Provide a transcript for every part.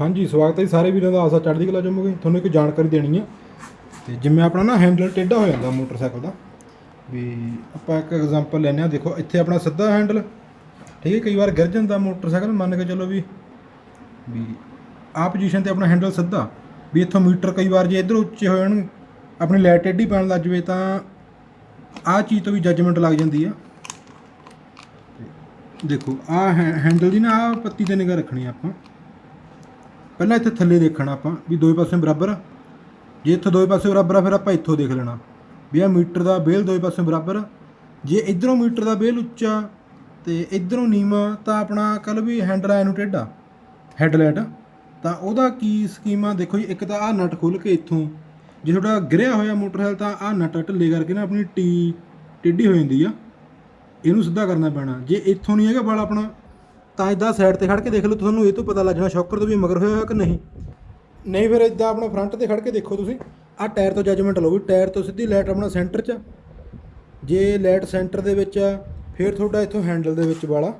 ਹਾਂਜੀ, ਸਵਾਗਤ ਹੈ ਜੀ ਸਾਰੇ ਵੀਰਾਂ ਦਾ। ਆਸਾ ਚੜ੍ਹਦੀ ਕਲਾ ਜੰਮੂਗੇ ਤੁਹਾਨੂੰ ਇੱਕ ਜਾਣਕਾਰੀ ਦੇਣੀ ਆ। ਤੇ ਜਿਵੇਂ ਆਪਣਾ ਨਾ ਹੈਂਡਲ ਟੇਢਾ ਹੋ ਜਾਂਦਾ ਮੋਟਰਸਾਈਕਲ ਦਾ, ਵੀ ਆਪਾਂ ਇੱਕ ਐਗਜ਼ਾਮਪਲ ਲੈਨੇ ਆ। ਦੇਖੋ, ਇੱਥੇ ਆਪਣਾ ਸਿੱਧਾ ਹੈਂਡਲ ਠੀਕ ਹੈ, ਕਈ ਵਾਰ ਗਿਰ ਜਾਂਦਾ ਮੋਟਰਸਾਈਕਲ। ਮੰਨ ਕੇ ਚੱਲੋ ਵੀ ਵੀ ਆ ਪੋਜੀਸ਼ਨ ਤੇ ਆਪਣਾ ਹੈਂਡਲ ਸਿੱਧਾ, ਵੀ ਇੱਥੋਂ ਮੀਟਰ ਕਈ ਵਾਰ ਜੇ ਇੱਧਰ ਉੱਚੇ ਹੋ ਜਾਣ ਆਪਣੀ ਲਾਈਟ ਟੇਢੀ ਪੈਣ ਲੱਗ ਜਵੇ ਤਾਂ ਆਹ ਚੀਜ਼ ਤੋਂ ਵੀ ਜੱਜਮੈਂਟ ਲੱਗ ਜਾਂਦੀ ਆ। ਦੇਖੋ ਆ ਹੈਂਡਲ ਦੀ ਨਾ ਆ ਪੱਤੀ ਤੇ ਨਿਗਾਹ ਰੱਖਣੀ ਆਪਾਂ। ਪਹਿਲਾਂ ਇੱਥੇ ਥੱਲੇ ਦੇਖਣਾ ਆਪਾਂ ਵੀ ਦੋਵੇਂ ਪਾਸੇ ਬਰਾਬਰ ਆ। ਜੇ ਇੱਥੋਂ ਦੋਵੇਂ ਪਾਸੇ ਬਰਾਬਰ ਆ, ਫਿਰ ਆਪਾਂ ਇੱਥੋਂ ਦੇਖ ਲੈਣਾ ਵੀ ਆ ਮੀਟਰ ਦਾ ਬੇਲ ਦੋਵੇਂ ਪਾਸੇ ਬਰਾਬਰ ਆ। ਜੇ ਇਧਰੋਂ ਮੀਟਰ ਦਾ ਬੇਲ ਉੱਚਾ ਤੇ ਇਧਰੋਂ ਨੀਵਾਂ, ਤਾਂ ਆਪਣਾ ਕੱਲ ਵੀ ਹੈਂਡਲ ਆਇਆ ਨੂੰ ਟੇਢਾ ਹੈਡਲਾਈਟ ਤਾਂ ਉਹਦਾ ਕੀ ਸਕੀਮ ਆ? ਦੇਖੋ ਜੀ, ਇੱਕ ਤਾਂ ਆ ਨਟ ਖੋਲ ਕੇ ਇੱਥੋਂ, ਜੇ ਤੁਹਾਡਾ ਗਿਰਿਆ ਹੋਇਆ ਮੋਟਰਸਾਈਕਲ ਤਾਂ ਆ ਨਟ ਢਿੱਲੇ ਕਰਕੇ ਨਾ ਆਪਣੀ ਟੀ ਟੇਢੀ ਹੋ ਜਾਂਦੀ ਆ। ਇਹਨੂੰ ਸਿੱਧਾ ਕਰਨਾ ਪੈਣਾ। ਜੇ ਇੱਥੋਂ ਨਹੀਂ ਹੈਗਾ ਬਲ ਆਪਣਾ ਤਾਂ ਇਦਾਂ ਸਾਈਡ ਤੇ ਖੜ ਕੇ ਦੇਖ ਲਓ, ਤੁਹਾਨੂੰ ਇਹ ਤੋਂ ਪਤਾ ਲੱਗ ਜਾਣਾ ਸ਼ੌਕਰ ਤੋਂ ਵੀ ਮਗਰ ਹੋਇਆ ਹੋਇਆ ਕਿ ਨਹੀਂ। ਨਹੀਂ ਫਿਰ ਇਦਾਂ ਆਪਣਾ ਫਰੰਟ ਤੇ ਖੜ ਕੇ ਦੇਖੋ ਤੁਸੀਂ। ਆਹ ਟਾਇਰ ਤੋਂ ਜੱਜਮੈਂਟ ਲਓ ਵੀ ਟਾਇਰ ਤੋਂ ਸਿੱਧੀ ਲਾਈਟ ਆਪਣਾ ਸੈਂਟਰ 'ਚ ਆ। ਜੇ ਲਾਈਟ ਸੈਂਟਰ ਦੇ ਵਿੱਚ ਆ, ਫਿਰ ਤੁਹਾਡਾ ਇੱਥੋਂ ਹੈਂਡਲ ਦੇ ਵਿੱਚ ਵਾਲਾ।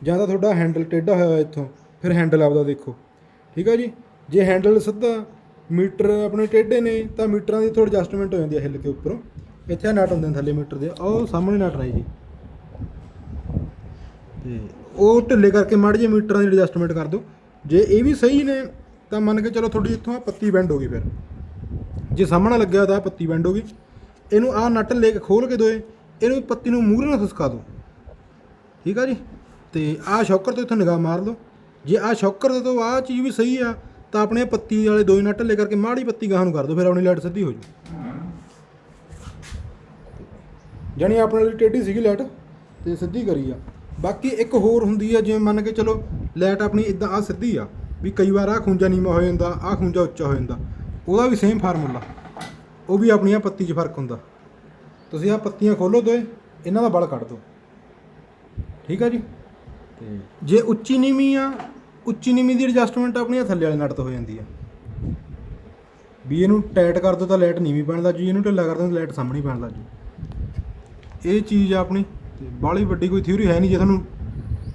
ਜਾਂ ਤਾਂ ਤੁਹਾਡਾ ਹੈਂਡਲ ਟੇਢਾ ਹੋਇਆ ਇੱਥੋਂ, ਫਿਰ ਹੈਂਡਲ ਆਪਦਾ ਦੇਖੋ। ਠੀਕ ਆ ਜੀ? ਜੇ ਹੈਂਡਲ ਸਿੱਧਾ ਮੀਟਰ ਆਪਣੇ ਟੇਢੇ ਨੇ, ਤਾਂ ਮੀਟਰਾਂ ਦੀ ਥੋੜੀ ਐਡਜਸਟਮੈਂਟ ਹੋ ਜਾਂਦੀ ਹੈ ਹਿੱਲ ਕੇ ਉੱਪਰੋਂ। ਇੱਥੇ ਆਹ ਨਟ ਹੁੰਦੇ ਨੇ ਥੱਲੇ ਮੀਟਰ ਦੇ ਉਹ ਸਾਹਮਣੇ ਨਟ ਨੇ ਜੀ। ਤੇ ਉਹ ਢਿੱਲੇ ਕਰਕੇ ਮਾੜੀ ਜਿਹੀ ਮੀਟਰਾਂ ਦੀ ਐਡਜਸਟਮੈਂਟ ਕਰ ਦਿਓ। ਜੇ ਇਹ ਵੀ ਸਹੀ ਨੇ, ਤਾਂ ਮੰਨ ਕੇ ਚਲੋ ਤੁਹਾਡੀ ਇੱਥੋਂ ਆ ਪੱਤੀ ਬੈਂਡ ਹੋ ਗਈ ਫਿਰ। ਜੇ ਸਾਹਮਣੇ ਲੱਗਿਆ ਤਾਂ ਆਹ ਪੱਤੀ ਬੈਂਡ ਹੋ ਗਈ। ਇਹਨੂੰ ਆਹ ਨਟ ਲੈ ਕੇ ਖੋਲ ਕੇ ਦੋਏ, ਇਹਨੂੰ ਪੱਤੀ ਨੂੰ ਮੂਹਰੇ ਨਾਲ ਖਿਸਕਾ ਦਿਓ। ਠੀਕ ਆ ਜੀ? ਤੇ ਆਹ ਸ਼ੌਕਰ ਤੋਂ ਇੱਥੋਂ ਨਿਗਾਹ ਮਾਰ ਲਓ। ਜੇ ਆਹ ਸ਼ੌਕਰ ਤੋਂ ਆਹ ਚੀਜ਼ ਵੀ ਸਹੀ ਆ, ਤਾਂ ਆਪਣੇ ਪੱਤੀ ਵਾਲੇ ਦੋਈ ਨਟ ਲੈ ਕਰਕੇ ਮਾੜੀ ਪੱਤੀ ਗਾਹ ਨੂੰ ਕਰ ਦਿਓ, ਫਿਰ ਆਪਣੀ ਲਾਈਟ ਸਿੱਧੀ ਹੋ ਜੂ। ਜਾਣੀ ਆਪਣੇ ਲਈ ਟੇਢੀ ਸੀਗੀ ਲਾਈਟ, ਤੇ ਸਿੱਧੀ ਕਰੀ ਆ। ਬਾਕੀ ਇੱਕ ਹੋਰ ਹੁੰਦੀ ਆ ਜਿਵੇਂ ਮੰਨ ਕੇ ਚਲੋ ਲਾਈਟ ਆਪਣੀ ਇਦਾਂ ਆ ਸਿੱਧੀ ਆ ਵੀ ਕਈ ਵਾਰ ਆ ਖੁੰਜਾ ਨੀਵਾ ਹੋ ਜਾਂਦਾ ਆ ਖੁੰਜਾ ਉੱਚਾ ਹੋ ਜਾਂਦਾ ਉਹਦਾ ਵੀ ਸੇਮ ਫਾਰਮੂਲਾ ਉਹ ਵੀ ਆਪਣੀਆਂ ਪੱਤੀ 'ਚ ਫ਼ਰਕ ਹੁੰਦਾ। ਤੁਸੀਂ ਆ ਪੱਤੀਆਂ ਖੋਲੋ ਦੋਏ ਇਹਨਾਂ ਦਾ ਬਲ ਕੱਢ ਦਿਓ ਠੀਕ ਆ ਜੀ? ਤੇ ਜੇ ਉੱਚੀ ਨੀਵੀਂ ਆ ਉੱਚੀ ਨੀਵੀਂ ਦੀ ਐਡਜਸਟਮੈਂਟ ਆਪਣੀਆਂ ਥੱਲੇ ਵਾਲੇ ਨਟ ਤੋਂ ਹੋ ਜਾਂਦੀ ਆ। ਵੀ ਇਹਨੂੰ ਟਾਈਟ ਕਰ ਦੋ ਤਾਂ ਲਾਈਟ ਨੀਵੀਂ ਪੈਣ ਲੱਗ ਜੂ ਇਹਨੂੰ ਢਿੱਲਾ ਕਰ ਦੋ ਤਾਂ ਲਾਈਟ ਸਾਹਮਣੇ ਪੈਣ ਲੱਗ ਜੂ। ਇਹ ਚੀਜ਼ ਆ ਆਪਣੀ। ਤੇ ਬਾਹਲੀ ਵੱਡੀ ਕੋਈ ਥਿਊਰੀ ਹੈ ਨਹੀਂ ਜੇ ਤੁਹਾਨੂੰ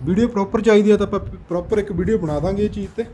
ਵੀਡੀਓ ਪ੍ਰੋਪਰ ਚਾਹੀਦੀ ਹੈ ਤਾਂ ਆਪਾਂ ਪ੍ਰੋਪਰ ਇੱਕ ਵੀਡੀਓ ਬਣਾ ਦਾਂਗੇ ਇਹ ਚੀਜ਼ ਤੇ।